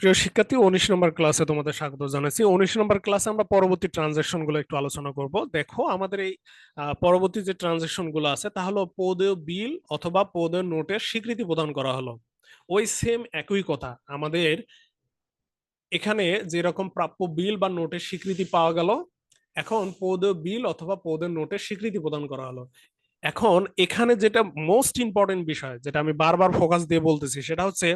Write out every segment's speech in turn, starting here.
প্রিয় শিক্ষার্থী, উনিশ নম্বর ক্লাসে তোমাদের স্বাগত জানাচ্ছি। উনিশ নম্বর ক্লাসে আমরা পরবর্তী ট্রানজেকশনগুলো একটু আলোচনা করব। দেখো, আমাদের এই পরবর্তী যে ট্রানজেকশনগুলো আছে, তা হলো পদেয় বিল অথবা পদেয় নোটের স্বীকৃতি প্রদান করা হলো। ওই সেম একই কথা। আমাদের এখানে যেরকম প্রাপ্য বিল বা নোটের স্বীকৃতি পাওয়া গেল, এখন পদেয় বিল অথবা পদেয় নোটের স্বীকৃতি প্রদান করা হলো। এখন এখানে যেটা মোস্ট ইম্পর্টেন্ট বিষয়, যেটা আমি বারবার ফোকাস দিয়ে বলতেছি, সেটা হচ্ছে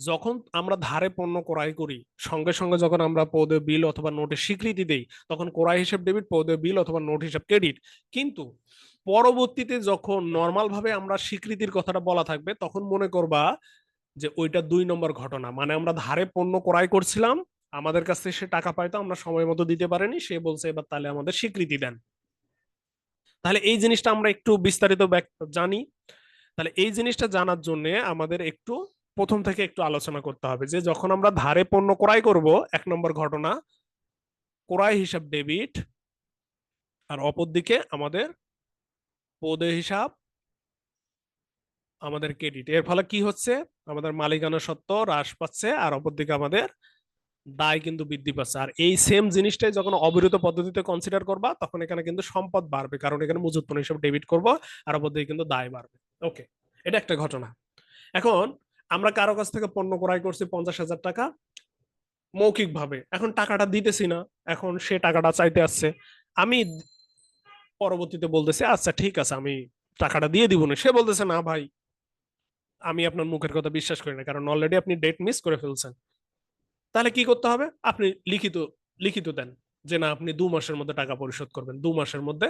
যখন আমরা ধারে পণ্য ক্রয় করি, সঙ্গে সঙ্গে যখন আমরা পদে বিল অথবা নোটের স্বীকৃতি দেই, তখন ক্রয় হিসেব ডেবিট পদে বিল অথবা নোট হিসাব ক্রেডিট কিন্তু পরবর্তীতে যখন নর্মাল ভাবে আমরা স্বীকৃতির কথাটা বলা থাকবে, তখন মনে করবা যে ওইটা দুই নম্বর ঘটনা। মানে আমরা ধারে পণ্য ক্রয় করছিলাম, আমাদের কাছ থেকে সে টাকা পাইতো, আমরা সময় মতো দিতে পারিনি, সে বলছে এবার তাহলে আমাদের স্বীকৃতি দেন। তাহলে এই জিনিসটা আমরা একটু বিস্তারিত জানি। তাহলে এই জিনিসটা জানার জন্য আমাদের একটু প্রথম থেকে একটু আলোচনা করতে হবে যে যখন আমরা ধারে পণ্য ক্রয় করব, এক নম্বর ঘটনা, ক্রয় হিসাব ডেবিট, আর অপরদিকে আমাদের পদে হিসাব, আমাদের ক্রেডিট। এর ফলে কি হচ্ছে? আমাদের মালিকানা সত্ত্ব হ্রাস পাচ্ছে, আর অপরদিকে আমাদের দায় কিন্তু বৃদ্ধি পাচ্ছে। আর এই সেম জিনিসটাই যখন অবিরত পদ্ধতিতে কনসিডার করবা, তখন এখানে কিন্তু সম্পদ বাড়বে, কারণ এখানে মজুত পণ্য হিসাব ডেবিট করব, আর অপরদিকে কিন্তু দায় বাড়বে। ওকে এটা একটা ঘটনা। এখন আমরা কারও কাছ থেকে পণ্য ক্রয় করছি পঞ্চাশ হাজার টাকা মৌখিক ভাবে এখন টাকাটা দিতেছি না, এখন সে টাকাটা চাইতে আসছে। আমি পরবর্তীতে বলতেছি আচ্ছা ঠিক আছে, আমি টাকাটা দিয়ে দিব না। সে বলতেছে, না ভাই, আমি আপনার মুখের কথা বিশ্বাস করি না, কারণ অলরেডি আপনি ডেট মিস করে ফেলছেন। তাহলে কি করতে হবে? আপনি লিখিত লিখিত দেন যে, না, আপনি দু মাসের মধ্যে টাকা পরিশোধ করবেন। দু মাসের মধ্যে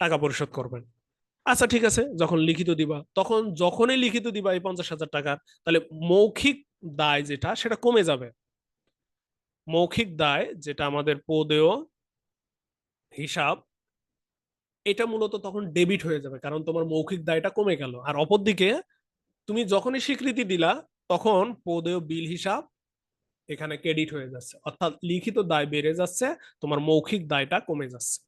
টাকা পরিশোধ করবেন। আচ্ছা ঠিক আছে, যখন লিখিত দিবা, তখন যখনই লিখিত দিবা এই পঞ্চাশ হাজার টাকার তাহলে মৌখিক দায় যেটা, সেটা কমে যাবে। মৌখিক দায় যেটা আমাদের পদেয় হিসাব, এটা মূলত তখন ডেবিট হয়ে যাবে, কারণ তোমার মৌখিক দায়টা কমে গেল। আর অপরদিকে, তুমি যখনই স্বীকৃতি দিলা, তখন পদেয় বিল হিসাব এখানে ক্রেডিট হয়ে যাচ্ছে। অর্থাৎ লিখিত দায় বেড়ে যাচ্ছে, তোমার মৌখিক দায়টা কমে যাচ্ছে।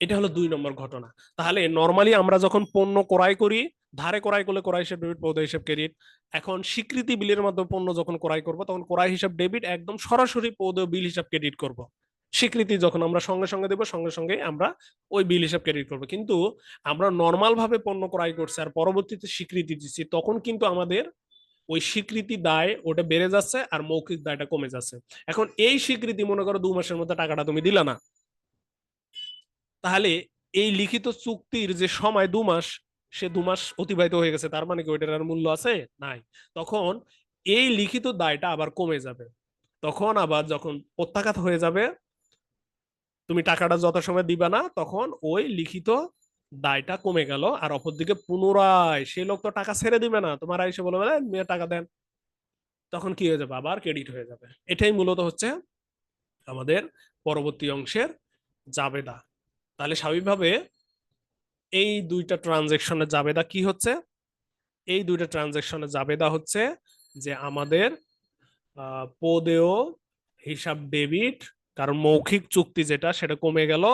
এটা হলো দুই নম্বর ঘটনা। তাহলে নর্মালি আমরা যখন পণ্য ক্রয় করি, ধারে ক্রয় করলে ক্রয় হিসাব ডেবিট পদ হিসাব ক্রেডিট এখন স্বীকৃতি বিলের মাধ্যমে পণ্য যখন ক্রয় করব, তখন ক্রয় হিসাব ডেবিট একদম সরাসরি পদ বিল হিসাব ক্রেডিট করব। স্বীকৃতি যখন আমরা সঙ্গে সঙ্গে দেবো, সঙ্গে সঙ্গে আমরা ওই বিল হিসাব ক্রেডিট করব। কিন্তু আমরা নর্মাল ভাবে পণ্য ক্রয় করছি আর পরবর্তীতে স্বীকৃতি দিচ্ছি, তখন কিন্তু আমাদের ওই স্বীকৃতি দায় ওটা বেড়ে যাচ্ছে আর মৌখিক দায়টা কমে যাচ্ছে। এখন এই স্বীকৃতি, মনে করো দু মাসের মধ্যে টাকাটা তুমি দিলা না তাহলে এই লিখিত চুক্তির যে সময় দু মাস, সে দু মাস অতিবাহিত হয়ে গেছে। তার মানে কি ওইটার আর মূল্য আছে? নাই। তখন এই লিখিত দায়টা আবার কমে যাবে। তখন আবার যখন প্রত্যাঘাত হয়ে যাবে, তুমি টাকাটা যত সময় দিবা না, তখন ওই লিখিত দায়টা কমে গেল। আর অপরদিকে পুনরায় সেই লোক তো টাকা ছেড়ে দিবে না। তোমার এসে বলবে মেয়ে, টাকা দেন। তখন কি হয়ে যাবে? আবার ক্রেডিট হয়ে যাবে। এটাই মূলত হচ্ছে আমাদের পরবর্তী অংশের জাবেদা। তাহলে স্বাভাবিকভাবে এই দুইটা ট্রানজেকশনের জাবেদা কি হচ্ছে? এই দুইটা ট্রানজেকশনের জাবেদা হচ্ছে যে আমাদের পদেয় হিসাব ডেবিট কারণ মৌখিক চুক্তি যেটা, সেটা কমে গেল।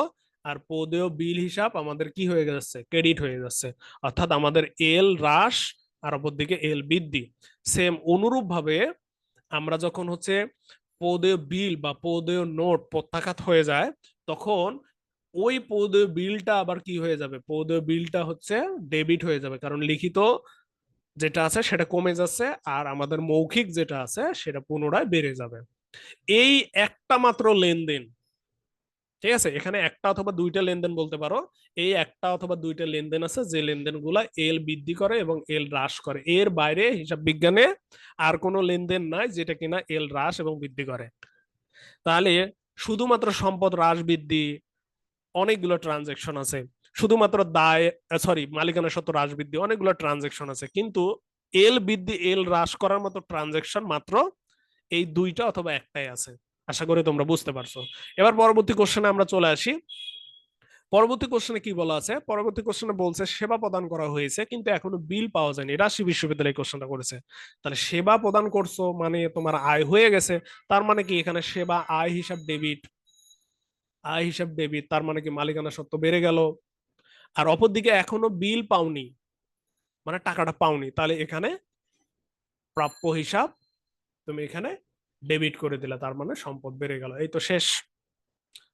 আর পদেয় বিল হিসাব আমাদের কি হয়ে যাচ্ছে? ক্রেডিট হয়ে যাচ্ছে। অর্থাৎ আমাদের এল হ্রাস আর অপর দিকে এল বৃদ্ধি। সেম অনুরূপ ভাবে আমরা যখন হচ্ছে পদেয় বিল বা পদেয় নোট প্রত্যাঘাত হয়ে যায়, তখন ওই পদেয় বিলটা আবার কি হয়ে যাবে? পদেয় বিলটা হচ্ছে ডেবিট হয়ে যাবে। কারণ লিখিত যেটা আছে সেটা কমে যাচ্ছে আর আমাদের মৌখিক যেটা আছে সেটা পুনরায় বেড়ে যাবে। এই একটা মাত্র লেনদেন, ঠিক আছে? এখানে একটা অথবা দুইটা লেনদেন বলতে পারো। এই একটা অথবা দুইটা লেনদেন আছে যে লেনদেনগুলা এল বৃদ্ধি করে এবং এল হ্রাস করে। এর বাইরে হিসাব বিজ্ঞানে আর কোনো লেনদেন নাই যেটা কিনা এল হ্রাস এবং বৃদ্ধি করে। তাহলে শুধুমাত্র সম্পদ হ্রাস বৃদ্ধি অনেকগুলো ট্রানজেকশন আছে। শুধুমাত্র দায় সরি মালিকানা সত্ত্ব হ্রাস বৃদ্ধি, অনেকগুলো ট্রানজেকশন আছে। কিন্তু এল বৃদ্ধি এল হ্রাস করার মতো ট্রানজেকশন মাত্র এই দুইটা অথবা একটাই আছে। আশা করি তোমরা বুঝতে পারছ। এবার পরবর্তী কোশ্চেনে আমরা চলে আসি। পরবর্তী কোশ্চেনে কি বলা আছে? পরবর্তী কোশ্চেনে বলছে, সেবা প্রদান করা হয়েছে, কিন্তু এখনও বিল পাওয়া যায়নি। রাশি বিশ্ববিদ্যালয় কোশ্চেনটা করেছে। তাহলে সেবা প্রদান করছ মানে তোমার আয় হয়ে গেছে। তার মানে কি? এখানে সেবা, আয়, হিসাব ডেবিট আয় হিসাব ডেবিট তার মানে কি মালিকানা সত্ত্ব বেড়ে গেল। আর অপরদিকে এখনও বিল পাওনি মানে টাকাটা পাওনি। তাহলে এখানে প্রাপ্য হিসাব তুমি এখানে ডেবিট করে দিলে, তার মানে সম্পদ বেড়ে গেল। এই তো শেষ।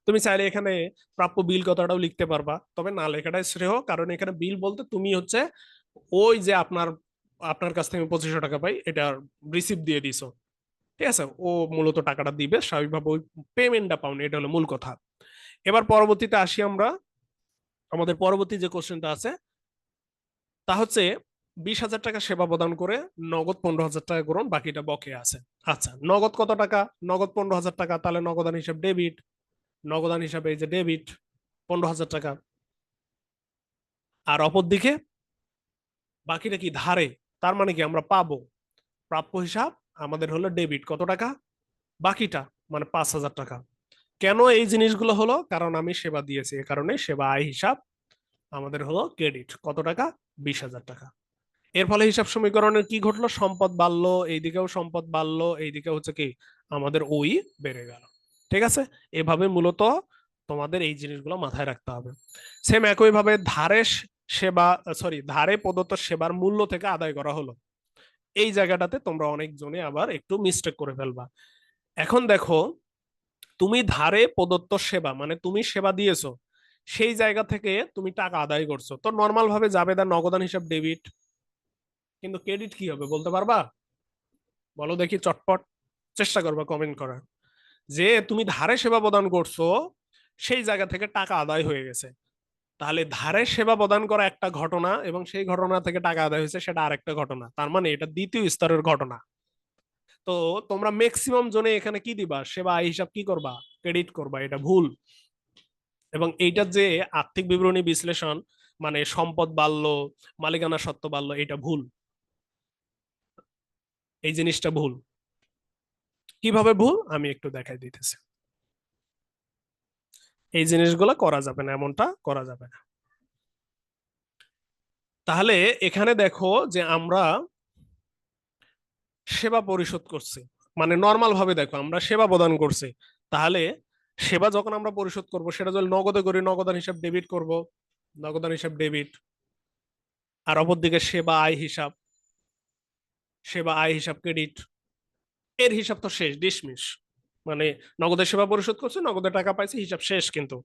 তুমি চাইলে এখানে প্রাপ্য বিল কথাটাও লিখতে পারবা, তবে না লেখাটাই শ্রেয়, কারণ এখানে বিল বলতে তুমি হচ্ছে ওই যে আপনার আপনার কাছ থেকে পঁচিশশো টাকা পাই, এটা রিসিভ দিয়ে দিছো। ঠিক আছে? ও মূলত টাকাটা দিবে, স্বাভাবিকভাবে ওই পেমেন্টটা পাওনি, এটা হলো মূল কথা। এবার পরবর্তীতে আসি আমরা। আমাদের পরবর্তী যে কোশ্চেনটা আছে, তা হচ্ছে বিশ হাজার টাকা সেবা প্রদান করে নগদ পনেরো হাজার টাকা করুন, বাকিটা বকে আছে। আচ্ছা নগদ কত টাকা? নগদ পনেরো হাজার টাকা, তাহলে নগদান হিসাব ডেবিট নগদান হিসাবে এই যে ডেবিট পনেরো হাজার টাকা। আর অপর দিকে বাকিটা কি ধারে? তার মানে কি আমরা পাবো? প্রাপ্য হিসাব আমাদের হলো ডেবিট কত টাকা? বাকিটা মানে পাঁচ হাজার টাকা। কেন এই জিনিসগুলো হলো? কারণ আমি সেবা দিয়েছি এ কারণে সেবা আয় হিসাব আমাদের হলো ক্রেডিট। কত টাকা? বিশ হাজার টাকা। এর ফলে হিসাব সমীকরণের কি ঘটলো? সম্পদ বাড়লো, এইদিকেও সম্পদ বাড়লো এইদিকে হচ্ছে কি আমাদের ওই বেড়ে গেল। ঠিক আছে? এভাবে মূলত তোমাদের এই জিনিসগুলো মাথায় রাখতে হবে। সেম একই ভাবে ধারে সেবা সরি ধারে প্রদত্ত সেবার মূল্য থেকে আদায় করা হলো। এই জায়গাটাতে তোমরা অনেকজনে আবার একটু মিস্টেক করে ফেলবা। এখন দেখো তুমি ধারে প্রদত্ত সেবা মানে তুমি সেবা দিয়েছ, সেই জায়গা থেকে তুমি টাকা আদায় করছ। তো নর্মাল ভাবে যাবে তার নগদান হিসাব ডেবিট কিন্তু ক্রেডিট কি হবে বলতে পারবা? বলো দেখি চটপট, চেষ্টা করবা কমেন্ট করার। যে তুমি ধারে সেবা প্রদান করছ, সেই জায়গা থেকে টাকা আদায় হয়ে গেছে। তাহলে ধারে সেবা প্রদান করা একটা ঘটনা এবং সেই ঘটনা থেকে টাকা আদায় হয়েছে, সেটা আরেকটা ঘটনা। তার মানে এটা দ্বিতীয় স্তরের ঘটনা। তো তোমরা ম্যাক্সিমাম জনে এখানে কি দিবা? সেবা হিসাব কি করবা? ক্রেডিট করবা, এটা ভুল। এবং এইটার যে আর্থিক বিবরণী বিশ্লেষণ মানে সম্পদ বাড়লো, মালিকানা সত্ত্ব বাড়লো, এটা ভুল। এই জিনিসটা ভুল। কীভাবে ভুল? আমি একটু দেখাই দিতেছি। এই জিনিসগুলো করা যাবে না, এমনটা করা যাবে না। তাহলে এখানে দেখো যে আমরা সেবা পরিশোধ করছি। মানে নর্মাল ভাবে দেখো, আমরা সেবা প্রদান করছি। তাহলে সেবা যখন আমরা পরিশোধ করব, সেটা যদি নগদে করি, নগদান হিসাব ডেবিট করব। নগদান হিসাব ডেবিট আর অপরদিকে সেবা আয় হিসাব। সেবা আয় হিসাব ক্রেডিট এর হিসাব তো শেষ, ডিসমিস। মানে নগদের সেবা পরিশোধ করছে, নগদে টাকা পাইছে, হিসাব শেষ কিন্তু।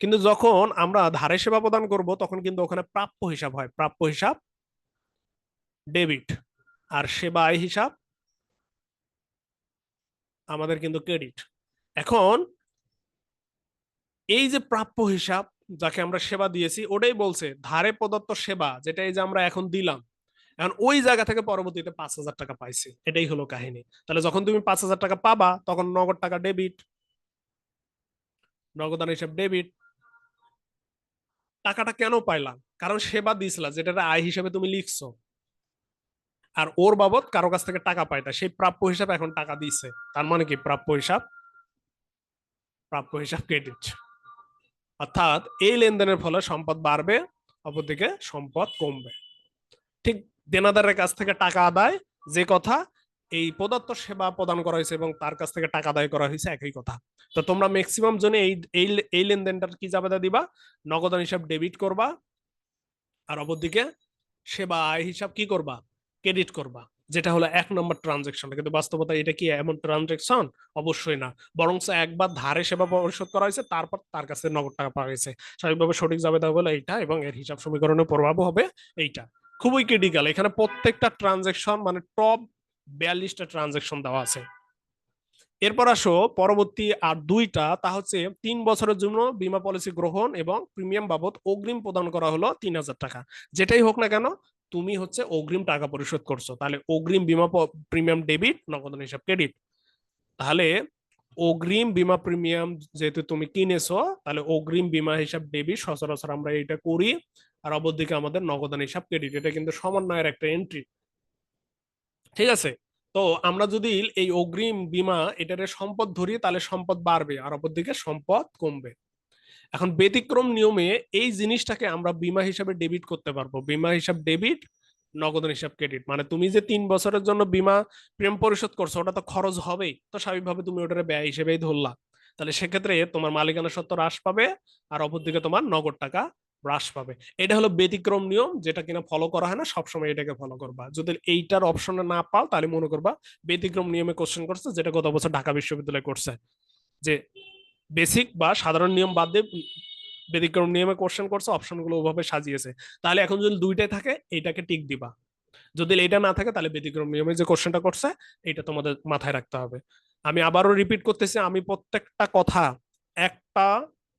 কিন্তু যখন আমরা ধারে সেবা প্রদান করব, তখন কিন্তু ওখানে প্রাপ্য হিসাব হয়। প্রাপ্য হিসাব ডেবিট আর সেবা আয় হিসাব, আমাদের কিন্তু ক্রেডিট এখন, এই যে প্রাপ্য হিসাব যাকে আমরা সেবা দিয়েছি, ওটাই বলছে ধারে প্রদত্ত সেবা, যেটা এই যে আমরা এখন দিলাম, এখন ওই জায়গা থেকে পরবর্তীতে পাঁচ হাজার টাকা পাইছি। এটাই হলো কাহিনী। তাহলে যখন তুমি পাঁচ হাজার টাকা পাবা, তখন নগদ টাকা ডেবিট নগদান হিসাব ডেবিট টাকাটা কেন পাইলাম কারণ সেবা দিছিলা যেটা আয় হিসাবে তুমি লিখছো। আর ওর বাবদ কারও কাছ থেকে টাকা পাইতা সেই প্রাপ্য হিসাব এখন টাকা দিছে তার মানে কি? প্রাপ্য হিসাব প্রাপ্য হিসাব ক্রেডিট অর্থাৎ এই লেনদেনের ফলে সম্পদ বাড়বে, অপরদিকে সম্পদ কমবে। ঠিক দেনাদারের কাছ থেকে টাকা আদায় যে কথা, এই প্রদত্ত সেবা প্রদান করা হয়েছে এবং তার কাছ থেকে টাকা আদায় করা হয়েছে একই কথা। তো তোমরা ম্যাক্সিমাম জনে এই এই এই লেনদেনটার কি জাবেদা দিবা? নগদান হিসাব ডেবিট করবা। আর অপরদিকে সেবা আয় হিসাব কি করবা? ক্রেডিট করবা, যেটা হলো এক নম্বর ট্রানজেকশন কিন্তু বাস্তবতা এটা কি, এমন ট্রানজেকশন অবশ্যই না। বরং একবার ধারে সেবা পরিশোধ করা হয়েছে, তারপর তার কাছে নগদ টাকা পাওয়া গেছে। স্বাভাবিকভাবে সঠিক জাবেদা হলো এইটা এবং এর হিসাব সমীকরণের প্রভাব হবে এইটা। খুবই ক্রিটিক্যাল এখানে প্রত্যেকটা ট্রানজেকশন মানে টপ বিয়াল্লিশটা ট্রানজেকশন দেওয়া আছে। এরপর আসো, পরবর্তী আর দুইটা, তা হচ্ছে তিন বছরের জন্য বীমা পলিসি গ্রহণ এবং প্রিমিয়াম বাবদ অগ্রিম প্রদান করা হলো তিন হাজার টাকা। যেটাই হোক না কেন তুমি হচ্ছে অগ্রিম টাকা পরিশোধ করছ, তাহলে অগ্রিম বিমা প্রিমিয়াম ডেবিট নগদ হিসাব ক্রেডিট তাহলে অগ্রিম বিমা প্রিমিয়াম যেহেতু তুমি কিনেছো, তাহলে অগ্রিম বিমা হিসাব ডেবিট সচরাচর আমরা এটা করি, আর অপরদিকে আমাদের নগদান হিসাব ক্রেডিট এটা কিন্তু সমন্বয়ের একটা এন্ট্রি ঠিক আছে? তো আমরা যদি এই অগ্রিম বীমা এটার সম্পদ ধরি, তাহলে সম্পদ বাড়বে, আর অপরদিকে সম্পদ কমবে। এখন ব্যতিক্রম নিয়মে এই জিনিসটাকে আমরা বীমা হিসাবে ডেবিট করতে পারব। বিমা হিসাব ডেবিট নগদান হিসাব ক্রেডিট মানে তুমি যে তিন বছরের জন্য বিমা প্রেম পরিশোধ করছ, ওটা তো খরচ হবেই। তো স্বাভাবিকভাবে তুমি ওটার ব্যয় হিসেবেই ধরলা। তাহলে সেক্ষেত্রে তোমার মালিকানা সত্ত্ব হ্রাস পাবে আর অপরদিকে তোমার নগদ টাকা হ্রাস পাবে। এটা হলো ব্যতিক্রম নিয়ম, যেটা কিনা ফলো করা হয় না, সবসময় এটাকে ফলো করবা। যদি এইটার অপশনে না পাও, তাহলে মনে করবা ব্যতিক্রম নিয়মে কোশ্চেন করছে, যেটা গত বছর ঢাকা বিশ্ববিদ্যালয় করছে। যে বেসিক বা সাধারণ নিয়ম বাদ দিয়ে ব্যতিক্রম নিয়মে কোশ্চেন করছে অপশনগুলো ওভাবে সাজিয়েছে। তাহলে এখন যদি দুইটাই থাকে, এইটাকে টিক দিবা। যদি এইটা না থাকে, তাহলে ব্যতিক্রম নিয়মে যে কোশ্চেনটা করছে এটা তোমাদের মাথায় রাখতে হবে। আমি আবারও রিপিট করতেছি, আমি প্রত্যেকটা কথা, একটা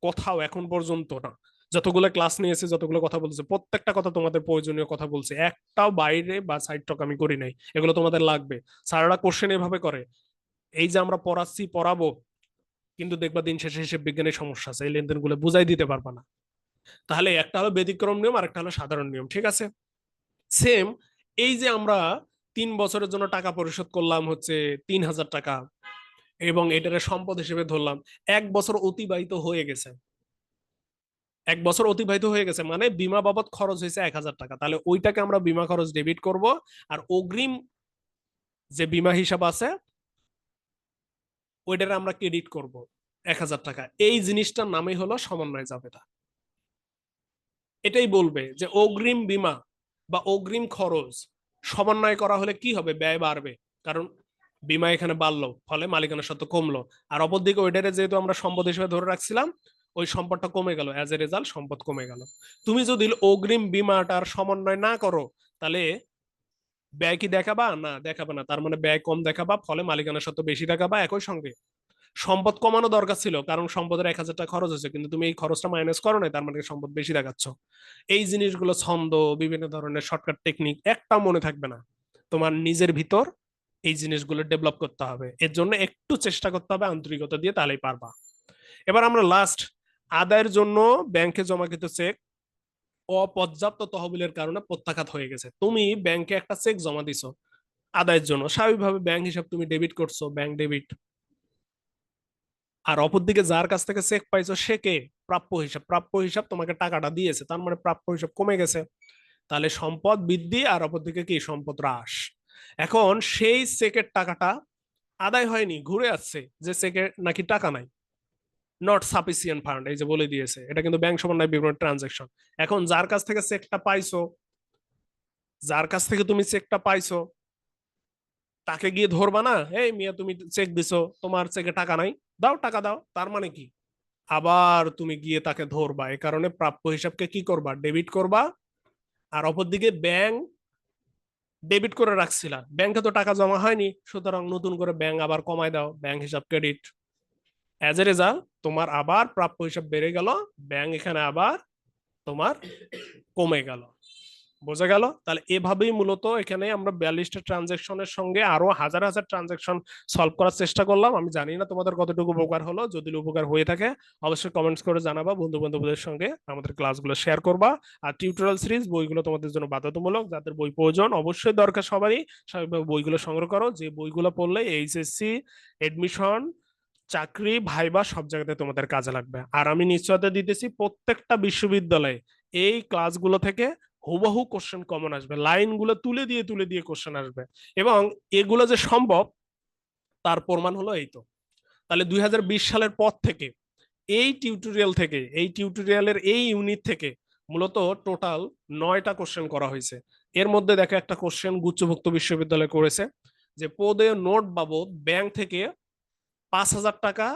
কথাও এখন পর্যন্ত না। যতগুলো ক্লাস নিয়েছে, যতগুলো কথা বলছে, প্রত্যেকটা কথা তোমাদের প্রয়োজনীয় কথা বলছে। একটাও বাইরে বা সাইড টক আমি করি নাই। এগুলো তোমাদের লাগবে। স্যাররা কোশ্চেন এভাবে করে, এই যে আমরা পড়াচ্ছি, পড়াবো কিন্তু দেখবা দিন শেষে হিসেব বিজ্ঞানের সমস্যা আছে, এই লেনদেনগুলো বুঝাই দিতে পারবা না। তাহলে একটা হলো ব্যতিক্রম নিয়ম আর একটা হলো সাধারণ নিয়ম, ঠিক আছে? সেম এই যে আমরা তিন বছরের জন্য টাকা পরিশোধ করলাম হচ্ছে তিন হাজার টাকা এবং এটারে সম্পদ হিসেবে ধরলাম, এক বছর অতিবাহিত হয়ে গেছে। এক বছর অতিবাহিত হয়ে গেছে মানে বিমা বাবদ খরচ হয়েছে এক হাজার টাকা। তাহলে ওইটাকে আমরা বিমা খরচ ডেবিট করব, আর অগ্রিম যে বিমা হিসাব আছে ওইটারে আমরা ক্রেডিট করব এক হাজার টাকা। এই জিনিসটার নামই হলো সমন্বয় জাবেদা এটাই বলবে যে অগ্রিম বিমা বা অগ্রিম খরচ সমন্বয় করা হলে কি হবে? ব্যয় বাড়বে। কারণ বিমা এখানে বাড়লো, ফলে মালিকানা সত্ত্ব কমলো। আর অপরদিকে ওইটারে যেহেতু আমরা সম্পদ হিসেবে ধরে রাখছিলাম, ওই সম্পদটা কমে গেল। অ্যাজ এ রেজাল্ট সম্পদ কমে গেল। তুমি যদি অগ্রিম বিমাটার সমন্বয় না করো, তাহলে ব্যয় কি দেখাবা? না, দেখাবে না। তার মানে ব্যয় কম দেখাবা, ফলে মালিকানা সত্ত্ব বেশি দেখাবা, একই সঙ্গে সম্পদ কমানো দরকার ছিল, কারণ সম্পদের এক হাজার টাকা খরচ হয়েছে, কিন্তু তুমি এই খরচটা মাইনাস করো নাই, তার মানে সম্পদ বেশি দেখাচ্ছ। এই জিনিসগুলো ছন্দ, বিভিন্ন ধরনের শর্টকাট টেকনিক একটাও মনে থাকবে না। তোমার নিজের ভিতর এই জিনিসগুলো ডেভেলপ করতে হবে। এর জন্য একটু চেষ্টা করতে হবে, আন্তরিকতা দিয়ে তাহলেই পারবা। এবার আমরা লাস্ট আদায়ের জন্য ব্যাংকে জমাকৃত চেক অপর্যাপ্ত তহবিলের কারণে প্রত্যাঘাত হয়ে গেছে। তুমি ব্যাংকে একটা চেক জমা দিছো আদায়ের জন্য। স্বাভাবিকভাবে ব্যাংক হিসাব তুমি ডেবিট করছ ব্যাংক ডেবিট আর অপরদিকে যার কাছ থেকে চেক পাইছো, সে কে? প্রাপ্য হিসাব। প্রাপ্য হিসাব তোমাকে টাকাটা দিয়েছে, তার মানে প্রাপ্য হিসাব কমে গেছে। তাহলে সম্পদ বৃদ্ধি আর অপরদিকে কি? সম্পদ হ্রাস। এখন সেই চেকের টাকাটা আদায় হয়নি, ঘুরে আসছে। যে চেকের নাকি টাকা নাই। নট সাফিসিয়েন্ট ফান্ড এই যে বলে দিয়েছে, এটা কিন্তু ব্যাংক সমন্বয় বিবরণ ট্রানজাকশন এখন যার কাছ থেকে চেকটা পাইছো, যার কাছ থেকে তুমি চেকটা পাইছো, তাকে গিয়ে ধরবা না, এই মিয়া, তুমি চেক দিছো, তোমার চেকে টাকা নাই, দাও, টাকা দাও। তার মানে কি? আবার তুমি গিয়ে তাকে ধরবা এই কারণে প্রাপ্য হিসাবকে কি করবা? ডেবিট করবা, আর অপরদিকে ব্যাংক ডেবিট করে রাখছিলা। ব্যাংকে তো টাকা জমা হয়নি, সুতরাং নতুন করে ব্যাংক আবার কমায় দাও ব্যাংক হিসাব ক্রেডিট অ্যাজ এ রেজাল্ট তোমার আবার প্রাপ্য হিসাব বেড়ে গেল ব্যাংক এখানে আবার তোমার কমে গেল। বোঝা গেল? তাহলে এভাবেই মূলত এখানে আমরা বিয়াল্লিশটা ট্রানজেকশনের সঙ্গে আরও হাজার হাজার ট্রানজেকশন সলভ করার চেষ্টা করলাম। আমি জানি না তোমাদের কতটুকু উপকার হলো, যদি উপকার হয়ে থাকে, অবশ্যই কমেন্টস করে জানাবা বন্ধু বান্ধবদের সঙ্গে আমাদের ক্লাসগুলো শেয়ার করবা। আর টিউটোরিয়াল সিরিজ বইগুলো তোমাদের জন্য বাধ্যতামূলক, যাদের বই প্রয়োজন, অবশ্যই দরকার সবারই স্বাভাবিকভাবে বইগুলো সংগ্রহ করো। যে বইগুলো পড়লে এইচএসসি এডমিশন চাকরি ভাইবা সব জায়গাতে তোমাদের কাজে লাগবে। আর আমি নিশ্চয়তা দিতেছি প্রত্যেকটা বিশ্ববিদ্যালয়ে এই ক্লাসগুলো থেকে হুবহু কোশ্চেন কমন আসবে। লাইনগুলো তুলে দিয়ে তুলে দিয়ে কোশ্চেন আসবে। এবং এগুলো যে সম্ভব, তার প্রমাণ হলো এই তো। তাহলে দুই হাজার বিশ সালের পর থেকে, এই টিউটোরিয়াল থেকে, এই টিউটোরিয়ালের এই ইউনিট থেকে মূলত টোটাল নয়টা কোশ্চেন করা হয়েছে। এর মধ্যে দেখো একটা কোশ্চেন গুচ্ছভুক্ত বিশ্ববিদ্যালয় করেছে, যে পদে নোট বাবদ ব্যাংক থেকে পাঁচ হাজার টাকা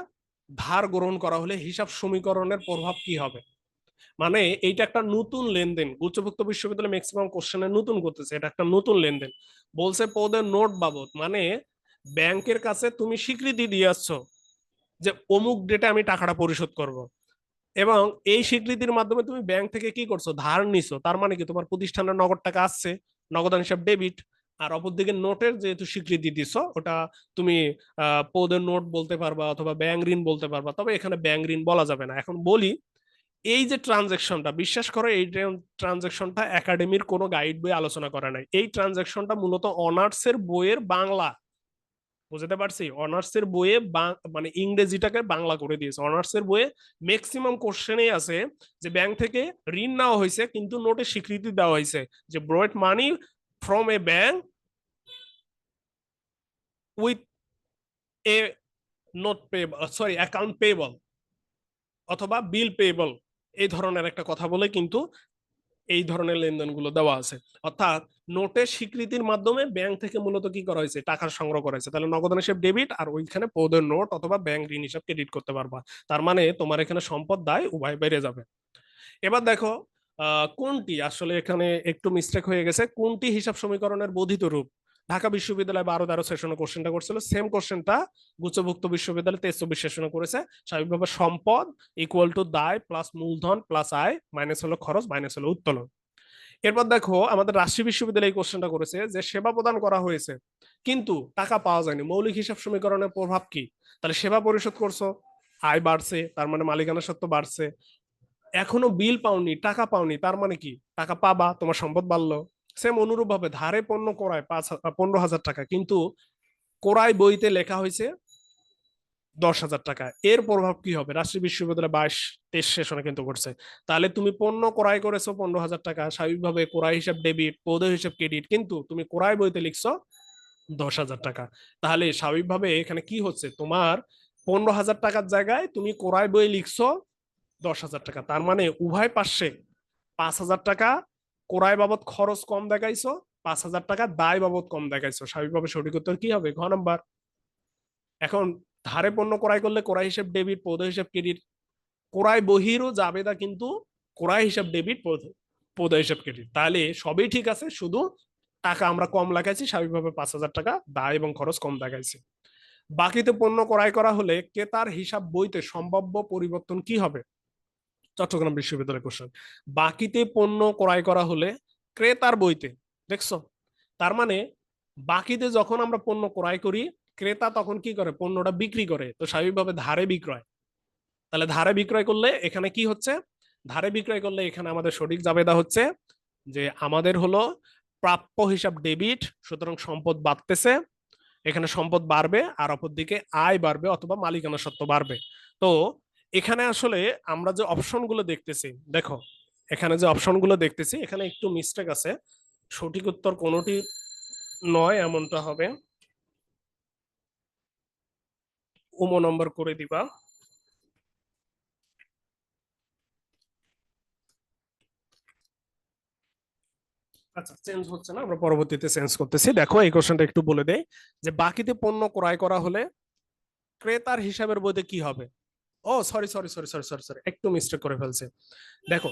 ধার গ্রহণ করা হলে হিসাব সমীকরণের প্রভাব কি হবে? মানে এইটা একটা নতুন লেনদেন। গুচ্ছভুক্ত বিশ্ববিদ্যালয় ম্যাক্সিমাম কোশ্চেনে নতুন করতেছে, এটা একটা নতুন লেনদেন। বলছে পদের নোট বাবদ মানে ব্যাংকের কাছে তুমি স্বীকৃতি দিয়ে আসছো যে অমুক ডেটে আমি টাকাটা পরিশোধ করব। এবং এই স্বীকৃতির মাধ্যমে তুমি ব্যাংক থেকে কি করছ? ধার নিছো। তার মানে কি তোমার প্রতিষ্ঠানের নগদ টাকা আসছে, নগদান হিসাব ডেবিট আর অপরদিকে নোটের যেহেতু স্বীকৃতি দিছ, ওটা তুমি পদের নোট বলতে পারবা অথবা ব্যাংক ঋণ বলতে পারবা, তবে এখানে ব্যাংক ঋণ বলা যাবে না। এখন বলি, এই যে ট্রানজেকশনটা বিশ্বাস করো এই ট্রানজেকশনটা একাডেমির কোনো গাইড বই আলোচনা করে নাই। এই ট্রানজেকশনটা মূলত অনার্সের বইয়ের বাংলা। বুঝতে পারছি? অনার্সের বইয়ে মানে ইংরেজিটাকে বাংলা করে দিয়েছে। অনার্সের বইয়ে ম্যাক্সিমাম কোশ্চেনেই আছে যে ব্যাংক থেকে ঋণ নেওয়া হয়েছে, কিন্তু নোটে স্বীকৃতি দেওয়া হয়েছে যে borrowed money from a bank with a note payable sorry account payable অথবা বিল পেবল এই ধরনের একটা কথা বলে কিন্তু এই ধরনের লেনদেনগুলো দেওয়া আছে। অর্থাৎ নোটের স্বীকৃতির মাধ্যমে ব্যাংক থেকে মূলত কি করা হয়েছে? টাকা সংগ্রহ করা হয়েছে। তাহলে নগদ হিসেব ডেবিট আর ওইখানে পদের নোট অথবা ব্যাংক ঋণ হিসাব ক্রেডিট করতে পারবা। তার মানে তোমার এখানে সম্পদ দায়, উভয় বেড়ে যাবে। এবার দেখো কোনটি? আসলে এখানে একটু মিস্টেক হয়ে গেছে। কোনটি হিসাব সমীকরণের বোধিত রূপ? ঢাকা বিশ্ববিদ্যালয় বারো তেরো সেশনে কোশ্চেনটা করছিল। সেম কোশ্চেনটা গুচ্ছভুক্ত বিশ্ববিদ্যালয় তেইশ চব্বিশ সেশনে করেছে। স্বাভাবিকভাবে সম্পদ ইকুয়াল টু দায় প্লাস মূলধন প্লাস আয় মাইনাস হলো খরচ মাইনাস হলো উত্তোলন। এরপর দেখো, আমাদের রাজশাহী বিশ্ববিদ্যালয় এই কোশ্চেনটা করেছে যে সেবা প্রদান করা হয়েছে, কিন্তু টাকা পাওয়া যায়নি। মৌলিক হিসাব সমীকরণের প্রভাব কি? তাহলে সেবা পরিশোধ করছ, আয় বাড়ছে, তার মানে মালিকানা সত্ত্ব বাড়ছে। এখনও বিল পাওনি, টাকা পাওনি, তার মানে কি? টাকা পাবা, তোমার সম্পদ বাড়লো। সেম অনুরূপ ভাবে ধারে পণ্য করায় পাঁচ পনেরো হাজার টাকা, কিন্তু কোরাই বইতে লেখা হয়েছে দশ হাজার টাকা। এর প্রভাব কি হবে? রাজশাহী বিশ্ববিদ্যালয় বাইশ, তেইশ সেশনে কিন্তু করছে তাহলে তুমি পণ্য ক্রয় করেছ পনেরো হাজার টাকা, স্বাভাবিকভাবে ক্রয় হিসাব ডেবিট পৌধ হিসাব ক্রেডিট, কিন্তু তুমি ক্রয় বইতে লিখছো দশ হাজার টাকা। তাহলে স্বাভাবিকভাবে এখানে কি হচ্ছে? তোমার পনেরো হাজার টাকার জায়গায় তুমি ক্রয় বই লিখছো দশ হাজার টাকা। তার মানে উভয় পাশে পাঁচ হাজার টাকা ক্রয় বাবদ খরচ কম দেখাইছো, পাঁচ হাজার টাকা দায় বাবদ কম দেখাইছো। স্বাভাবিকভাবে সঠিক উত্তর কি হবে? ঘ নাম্বার। এখন ধারে পণ্য ক্রয় করলে ক্রয় হিসাব ডেবিট, পৌধ হিসাব ক্রেডিট। ক্রয় বহিরও না কিন্তু ক্রয় হিসাব ডেবিট, পৌধ হিসাব ক্রেডিট। তাহলে সবই ঠিক আছে, শুধু টাকা আমরা কম লাগাইছি, স্বাভাবিকভাবে পাঁচ হাজার টাকা দায় এবং খরচ কম দেখাইছি। বাকিতে পণ্য ক্রয় করা হলে ক্রেতার হিসাব বইতে সম্ভাব্য পরিবর্তন কি হবে? চট্টগ্রাম বিশ্ববিদ্যালয় কোশ্চেন বাকিতে পণ্য ক্রয় করা হলে ক্রেতার বইতে, দেখছ? তার মানে বাকিতে যখন আমরা পণ্য ক্রয় করি, ক্রেতা তখন কি করে? পণ্যটা বিক্রি করে, তো স্বাভাবিকভাবে ধারে বিক্রয়। তাহলে ধারে বিক্রয় করলে এখানে কি হচ্ছে? ধারে বিক্রয় করলে এখানে আমাদের সঠিক জাবেদা হচ্ছে যে আমাদের হলো প্রাপ্য হিসাব ডেবিট, সুতরাং সম্পদ বাড়তেছে, এখানে সম্পদ বাড়বে আর অপরদিকে আয় বাড়বে অথবা মালিকানা সত্ত্ব বাড়বে। তো এখানে আসলে আমরা যে অপশনগুলো দেখতেছি, দেখো, এখানে যে অপশনগুলো দেখতেছি, এখানে একটু মিস্টেক আছে। সঠিক উত্তর কোনোটি নয়, এমনটা হবে। উমো নম্বর করে দিবা। আচ্ছা চেঞ্জ হচ্ছে না, আমরা পরবর্তীতে চেঞ্জ করতেছি। দেখো, এই কোশ্চেনটা একটু বলে দেই যে, বাকিতে পণ্য ক্রয় করা হলে ক্রেতার হিসাবের বইতে কি হবে? ও sorry sorry sorry sorry sorry sorry একটু মিস্টেক করে ফেলছে। দেখো,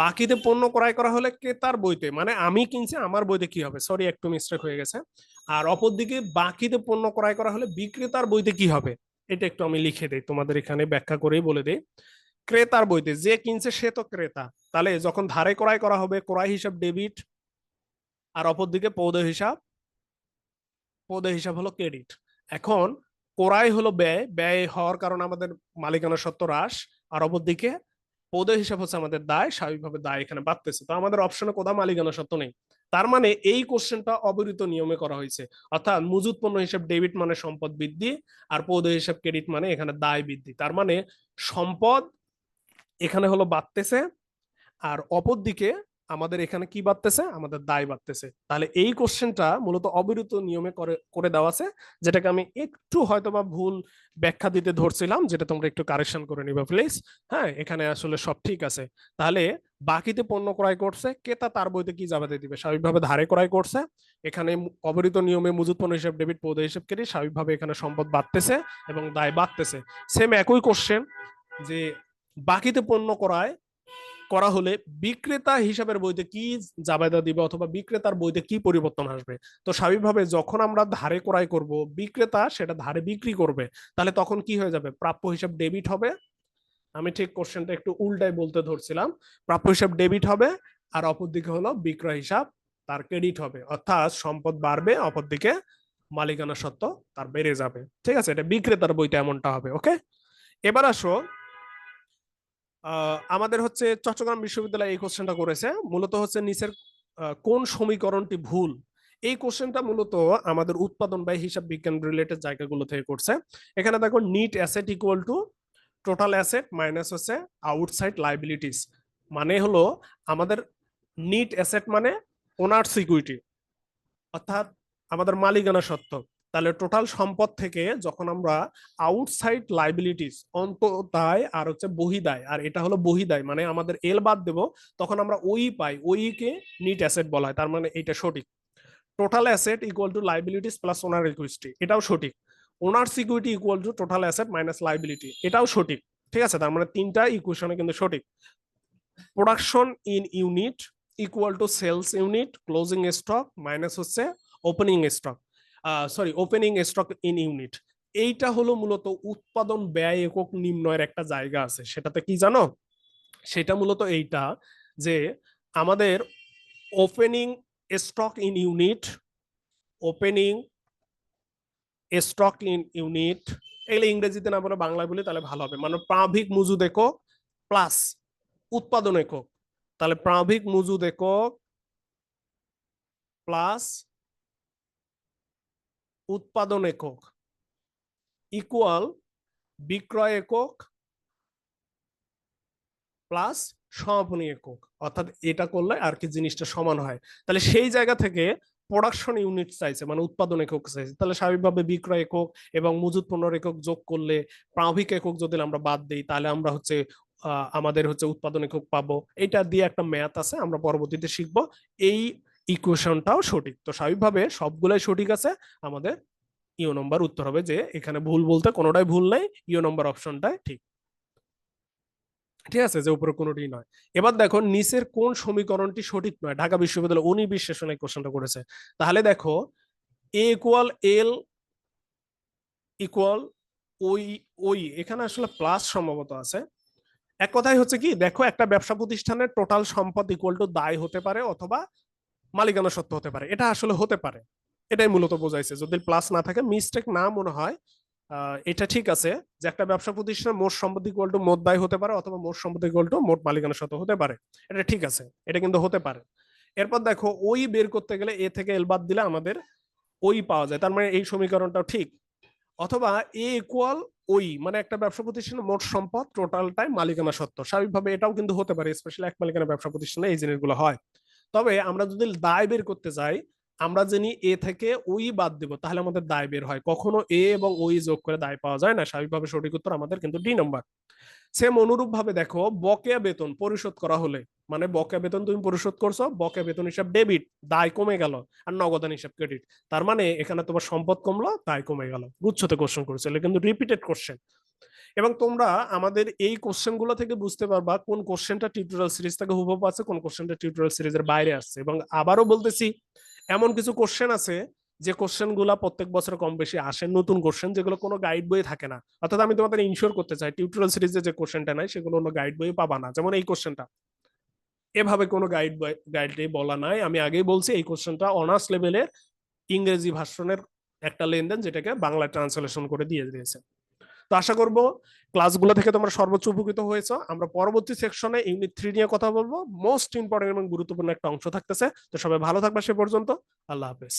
বাকিতে পণ্য ক্রয় করা হলে ক্রেতার বইতে? মানে আমি কিনছি, আমার বইতে কি হবে? সরি একটু মিস্টেক হয়ে গেছে। আর অপরদিকে বাকিতে পণ্য ক্রয় করা হলে বিক্রেতার বইতে কি হবে? এটা একটু আমি লিখে দেই, তোমাদের এখানে ব্যাখ্যা করেই বলে দেই। ক্রেতার বইতে, যে কিনছে সে তো ক্রেতা। তাহলে যখন ধারে ক্রয় করা হবে, ক্রয় হিসাব ডেবিট আর অপরদিকে পৌদ হিসাব পৌদ হিসাব হলো ক্রেডিট এখন ক্রয় হলো ব্যয় ব্যয় হওয়ার কারণে আমাদের মালিকানা সত্ত্ব হ্রাস, আর অপরদিকে পৌদ হিসাব হচ্ছে আমাদের দায়, স্বাভাবিকভাবে দায় এখানে বাড়তেছে। তো আমাদের অপশনে কোথাও মালিকানা সত্ত্ব নেই। তার মানে এই কোশ্চেনটা অবিরত নিয়মে করা হয়েছে। অর্থাৎ মজুত পণ্য হিসাব ডেবিট মানে সম্পদ বৃদ্ধি, আর পৌদ হিসাব ক্রেডিট মানে এখানে দায় বৃদ্ধি। তার মানে সম্পদ এখানে হলো বাড়তেছে, আর অপরদিকে আমাদের এখানে কি বাড়তেছে? আমাদের দায় বাড়তেছে। তাহলে এই কোশ্চেনটা মূলত অবিরত নিয়মে করে করে দেওয়া আছে, যেটাকে আমি একটু হয়তোবা ভুল ব্যাখ্যা দিতে ধরছিলাম, যেটা তোমরা একটু কারেকশন করে নিবা প্লিজ হ্যাঁ এখানে আসলে সব ঠিক আছে। তাহলে বাকিতে পণ্য ক্রয় করছে, ক্রেতা তার বইতে কি জাবাতে দিবে? স্বাভাবিকভাবে ধারে ক্রয় করছে, এখানে অবিরত নিয়মে মজুত পণ্য হিসাব ডেবিট পৌদ হিসাব কেটে স্বাভাবিকভাবে এখানে সম্পদ বাড়তেছে এবং দায় বাড়তেছে। সেম একই কোশ্চেন যে বাকিতে পণ্য ক্রয় করা হলে বিক্রেতা হিসাবের বইতে কি জাবেদা দিবে অথবা বিক্রেতার বইতে কি পরিবর্তন আসবে? তো স্বাভাবিকভাবে যখন আমরা ধারে ক্রয় করব, বিক্রেতা সেটা ধারে বিক্রি করবে, তাহলে তখন কি হয়ে যাবে? প্রাপ্য হিসাব ডেবিট হবে। আমি ঠিক কোশ্চেনটা একটু উল্টাই বলতে ধরছিলাম। প্রাপ্য হিসাব ডেবিট হবে আর অপরদিকে হলো বিক্রয় হিসাব, তার ক্রেডিট হবে। অর্থাৎ সম্পদ বাড়বে, অপরদিকে মালিকানা সত্ত্ব তার বেড়ে যাবে। ঠিক আছে? এটা বিক্রেতার বইতে এমনটা হবে ওকে এবার আসো আমাদের হচ্ছে চট্টগ্রাম বিশ্ববিদ্যালয় এই কোশ্চেনটা করেছে। মূলত হচ্ছে নিচের কোন সমীকরণটি ভুল? এই কোশ্চেনটা মূলত আমাদের উৎপাদন ব্যয় হিসাব বিজ্ঞান রিলেটেড জায়গাগুলো থেকে করছে। এখানে দেখো net asset equal to total asset minus হচ্ছে আউটসাইড লাইবিলিটিস মানে হলো আমাদের নিট অ্যাসেট মানে ওনার সিকিউরিটি অর্থাৎ আমাদের মালিকানা সত্ত্ব। তাহলে টোটাল সম্পদ থেকে যখন আমরা আউটসাইড লাইবিলিটিস অন্তদায় আর হচ্ছে বহিদায়, আর এটা হলো বহিদায় মানে আমাদের এল বাদ দেব, তখন আমরা ওই পাই ওই কে নিট অ্যাসেট বলা হয়, তার মানে এটা সঠিক। Total asset equal to liabilities plus owner equity এটাও সঠিক। Owner security equal to total asset minus liability এটাও সঠিক, ঠিক আছে? তার মানে তিনটা ইকুয়েশনে কিন্তু সঠিক। Production in unit equal to sales unit closing stock minus হচ্ছে opening stock sorry opening stock in unit এইটা হলো মূলত উৎপাদন ব্যয় একক নির্ণয়ের একটা জায়গা আছে। সেটাতে কি জানো? সেটা মূলত এইটা যে আমাদের opening stock in unit opening stock in unit এগুলো ইংরেজিতে না বলে বাংলায় বলি তাহলে ভালো হবে। মানে প্রাভিক মজুদ একক প্লাস উৎপাদন একক। তাহলে প্রাভিক মজুদ একক প্লাস উৎপাদন একক। ইকুয়াল বিক্রয় একক প্লাস সমাপনী একক। অর্থাৎ এটা করলে আর কি জিনিসটা সমান হয়। তাহলে সেই জায়গা থেকে প্রোডাকশন ইউনিট চাইছে মানে উৎপাদন একক চাইছে। তাহলে স্বাভাবিকভাবে বিক্রয় একক এবং মজুদ পণ্যের একক যোগ করলে প্রাভিক একক যদি আমরা বাদ দিই, তাহলে আমরা হচ্ছে আমাদের হচ্ছে উৎপাদন একক পাবো। এটা দিয়ে একটা ম্যাথ আছে, আমরা পরবর্তীতে শিখব। এই ইকুয়েশনটাও সঠিক। তো স্বাভাবিকভাবে সবগুলাই সঠিক আছে, আমাদের ইও নম্বর উত্তর হবে যে এখানে ভুল বলতে কোনোটাই ভুল নাই ইও নম্বর অপশনটাই ঠিক। ঠিক আছে, যে উপরে কোনোটি নয়। এবার দেখো, নিচের কোন সমীকরণটি সঠিক নয়? ঢাকা বিশ্ববিদ্যালয় উনি বিশ্লেষণে কোশ্চেনটা করেছে। তাহলে দেখো এ ইকুয়াল এল ইকুয়াল ওই ওই, এখানে আসলে প্লাস সম্ভবত আছে। এক কথাই হচ্ছে কি, দেখো একটা ব্যবসা প্রতিষ্ঠানের টোটাল সম্পদ ইকুয়াল টু দায় হতে পারে অথবা মালিকানা সত্ত্ব হতে পারে। এটা আসলে হতে পারে। এটাই মূলত বোঝাইছে। যদি প্লাস না থাকে মিস্টেক না মনে হয় এটা ঠিক আছে যে একটা ব্যবসা প্রতিষ্ঠানের মোট সম্পত্তি টু মোট দায় হতে পারে অথবা মোট সম্পত্তি টু মোট মালিকানা সত্ত্ব হতে পারে। এটা ঠিক আছে। এটা কিন্তু হতে পারে। এরপর দেখো, ওই বের করতে গেলে এ থেকে এল বাদ দিলে আমাদের ওই পাওয়া যায়। তার মানে এই সমীকরণটাও ঠিক। অথবা এ ইকুয়াল ওই মানে একটা ব্যবসা প্রতিষ্ঠানের মোট সম্পদ টোটালটাই মালিকানা সত্ত্ব স্বাভাবিকভাবে এটাও কিন্তু হতে পারে স্পেশালি এক মালিকানা ব্যবসা প্রতিষ্ঠানে এই জিনিসগুলো হয়। তবে আমরা যদি দায় বের করতে যাই, আমরা জানি এ থেকে ওই বাদ দিব, তাহলে আমাদের দায় বের হয়। কখনো এ এবং ওই যোগ করে দায় পাওয়া যায় না। স্বাভাবিকভাবে সঠিক উত্তর আমাদের কিন্তু ডি নাম্বার। সেম অনুরূপ ভাবে দেখো, বকেয়া বেতন পরিশোধ করা হলে মানে বকেয়া বেতন তুমি পরিশোধ করছ, বকেয়া বেতন হিসাব ডেবিট দায় কমে গেল আর নগদান হিসাব ক্রেডিট তার মানে এখানে তোমার সম্পদ কমলো, দায় কমে গেল। গুচ্ছতে কোশ্চেন করেছে? এটা কিন্তু রিপিটেড কোশ্চেন এবং তোমরা আমাদের এই কোশ্চেনগুলো থেকে বুঝতে পারবা কোন কোশ্চেনটা টিউটোরিয়াল সিরিজ থেকে হুবহু আছে কোন কোশ্চেনটা টিউটোরিয়াল সিরিজের বাইরে আসছে। এবং আবারও বলতেছি, এমন কিছু কোশ্চেন আছে যে কোশ্চেনগুলা প্রত্যেক বছর কম বেশি আসে। নতুন কোশ্চেন যেগুলো কোনো গাইড বইয়ে থাকে না। অর্থাৎ আমি তোমাদের ইনশিওর করতে চাই টিউটোরিয়াল সিরিজে যে কোশ্চেনটা নাই, সেগুলো অন্য গাইড বইয়ে পাবা না। যেমন এই কোশ্চেনটা এভাবে কোনো গাইড বই গাইডে বলা নাই। আমি আগেই বলছি, এই কোশ্চেনটা অনার্স লেভেলের ইংরেজি ভাষণের একটা লেনদেন যেটাকে বাংলা ট্রান্সলেশন করে দিয়ে দিয়েছে। তো আশা করব ক্লাসগুলো থেকে তোমরা সর্বোচ্চ উপকৃত হয়েছো। আমরা পরবর্তী সেকশনে ইউনিট থ্রি নিয়ে কথা বলব। মোস্ট ইম্পর্টেন্ট এবং গুরুত্বপূর্ণ একটা অংশ থাকতেছে। তো সবাই ভালো থাকবে সে পর্যন্ত। আল্লাহ হাফেজ।